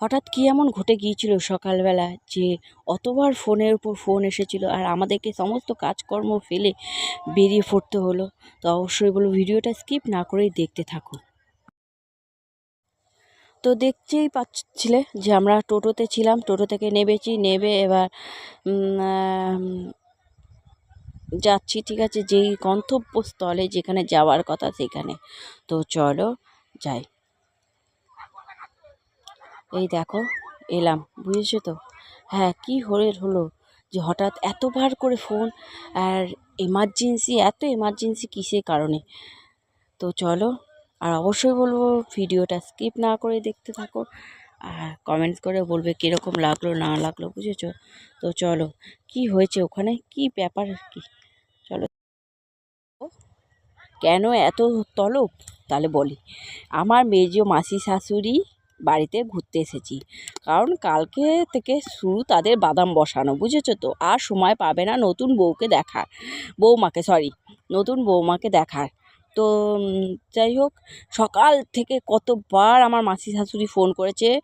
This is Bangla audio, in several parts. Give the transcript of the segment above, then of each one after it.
হঠাৎ কী এমন ঘটে গিয়েছিল সকালবেলা যে অতবার ফোনের উপর ফোন এসেছিল আর আমাদেরকে সমস্ত কাজকর্ম ফেলে বেরিয়ে পড়তে হলো? তো অবশ্যই বলব ভিডিওটা স্কিপ না করেই দেখতে থাকো। তো দেখতেই পাচ্ছিলে যে আমরা টোটোতে ছিলাম, টোটো থেকে নেবেছি নেবে এবার যাচ্ছি, ঠিক আছে, যেই গন্তব্যস্থলে যেখানে যাওয়ার কথা সেখানে। তো চলো, যাই। এই দেখো, এলাম, বুঝেছ তো? হ্যাঁ কি হলে হলো যে হঠাৎ এতবার করে ফোন আর এমার্জেন্সি এত এমার্জেন্সি কিসের কারণে? তো চলো, আর অবশ্যই বলব ভিডিওটা স্কিপ না করে দেখতে থাকো আর কমেন্টস করে বলবে কীরকম লাগল, না লাগল, বুঝেছ? তো চলো, কি হয়েছে ওখানে? কি ব্যাপার কি? চলো। কেন এত তলব? তাহলে বলি, আমার মেজো মাসি শাশুড়ি বাড়িতে ঘুরতে এসেছি। কারণ কালকে থেকে শুরু তাদের বাদাম বসানো, বুঝেছ তো? আর সময় পাবে না নতুন বউকে দেখার। বৌমাকে সরি নতুন বৌমাকে দেখার। তো যাই হোক, সকাল থেকে কতবার আমার মাসি শাশুড়ি ফোন করেছে,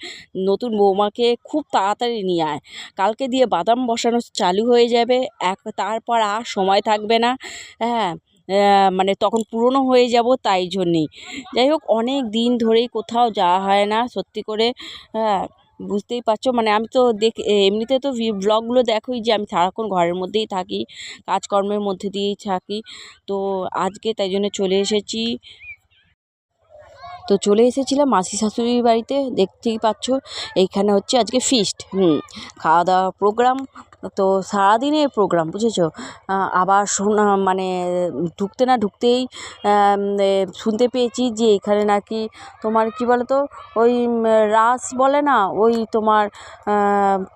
নতুন বৌমাকে খুব তাড়াতাড়ি নিয়ে আয়। কালকে দিয়ে বাদাম বসানো চালু হয়ে যাবে, এক, তারপর আর সময় থাকবে না। হ্যাঁ মানে তখন পুরনো হয়ে যাব তাই জন্যেই। যাই হোক, অনেক দিন ধরেই কোথাও যাওয়া হয় না, সত্যি করে হ্যাঁ বুঝতেই পারছ। মানে আমি তো দেখ এমনিতে তো ব্লগগুলো দেখোই যে আমি সারাক্ষণ ঘরের মধ্যেই থাকি, কাজকর্মের মধ্যে দিয়েই থাকি। তো আজকে তাই জন্য চলে এসেছি। তো চলে এসেছিলাম মাসি শাশুড়ির বাড়িতে, দেখতেই পাচ্ছ এইখানে হচ্ছে আজকে ফিস্ট হুম খাওয়া দাওয়া প্রোগ্রাম তো সারাদিনের প্রোগ্রাম বুঝেছ? আবার শোনা মানে ঢুকতে না ঢুকতেই শুনতে পেয়েছি যে এখানে নাকি তোমার কি বলো তো ওই রাস বলে না, ওই তোমার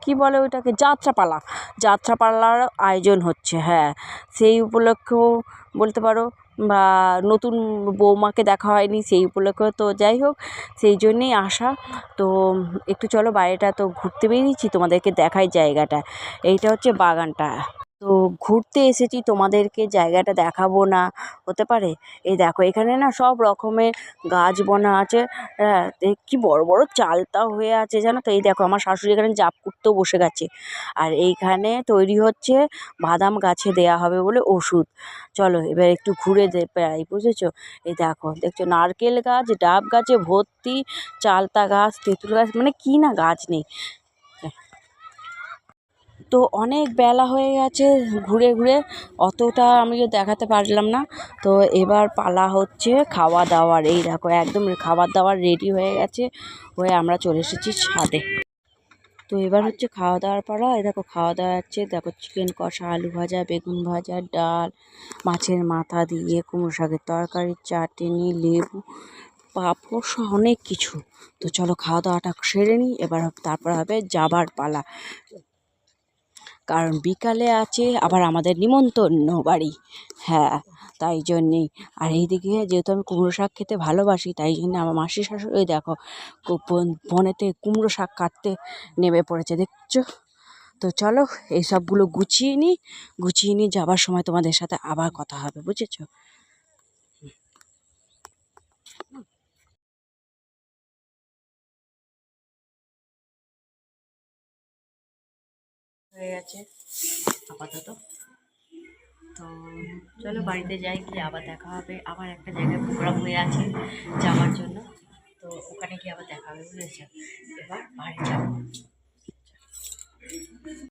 কি বলে ওইটাকে, যাত্রাপালা, যাত্রাপালার আয়োজন হচ্ছে হ্যাঁ। সেই উপলক্ষেও বলতে পারো বা নতুন বৌমাকে দেখা হয়নি, সেই উপলক্ষেও তো যাই হোক, সেই জন্যেই আসা তো একটু চলো বাইরেটা তো ঘুরতে বেরিয়েছি, তোমাদেরকে দেখাই জায়গাটা। এইটা হচ্ছে বাগানটা। তো ঘুরতে এসেছি, তোমাদেরকে জায়গাটা দেখাবো না, হতে পারে? এই দেখো, এখানে না সব রকমের গাছ বোনা আছে হ্যাঁ কি বড় বড় চালতা হয়ে আছে, জানো তো? এই দেখো, আমার শাশুড়ি এখানে জাপ করতেও বসে গেছে। আর এইখানে তৈরি হচ্ছে বাদাম গাছে দেয়া হবে বলে ওষুধ। চলো, এবার একটু ঘুরে দে বেড়াই বুঝেছ? এই দেখো, দেখছ? নারকেল গাছ, ডাব গাছে ভর্তি, চালতা গাছ, তেঁতুল গাছ মানে কি না গাছ নেই। তো অনেক বেলা হয়ে গেছে, ঘুরে ঘুরে অতটা আমি দেখাতে পারলাম না। তো এবার পালা হচ্ছে খাওয়া দাওয়ার এই দেখো একদম খাবার দাওয়ার রেডি হয়ে গেছে, হয়ে আমরা চলে এসেছি ছাদে। তো এবার হচ্ছে খাওয়া দাওয়ার পালা, এই দেখো খাওয়া দাওয়া হচ্ছে, দেখো চিকেন কষা, আলু ভাজা, বেগুন ভাজা, ডাল, মাছের মাথা দিয়ে, কুমড়ো শাকের তরকারি, চাটনি, লেবু, পাঁপড় অনেক কিছু। তো চলো খাওয়া দাওয়াটা সেরে নিই, এবার তারপর হবে যাবার পালা। কারণ বিকালে আছে, আবার আমাদের নিমন্তন্ন বাড়ি। হ্যাঁ তাই জন্যেই। আর এইদিকে যেহেতু আমি কুমড়ো শাক খেতে ভালোবাসি, তাই জন্য আমার মাসি শাশুড়ি দেখো বনেতে কুমড়ো শাক কাটতে নেমে পড়েছে, দেখছ? তো চলো, এই সবগুলো গুছিয়ে নিই। গুছিয়ে নিয়ে যাবার সময় তোমাদের সাথে আবার কথা হবে, বুঝেছ? হয়ে গেছে, আপাতত। তো চলো বাড়িতে যাই, গিয়ে আবার দেখা হবে। আবার একটা জায়গায় প্রোগ্রাম হয়ে আছে যাওয়ার জন্য। তো ওখানে গিয়ে আবার দেখা হবে, বুঝেছ? এবার বাড়ি যাব।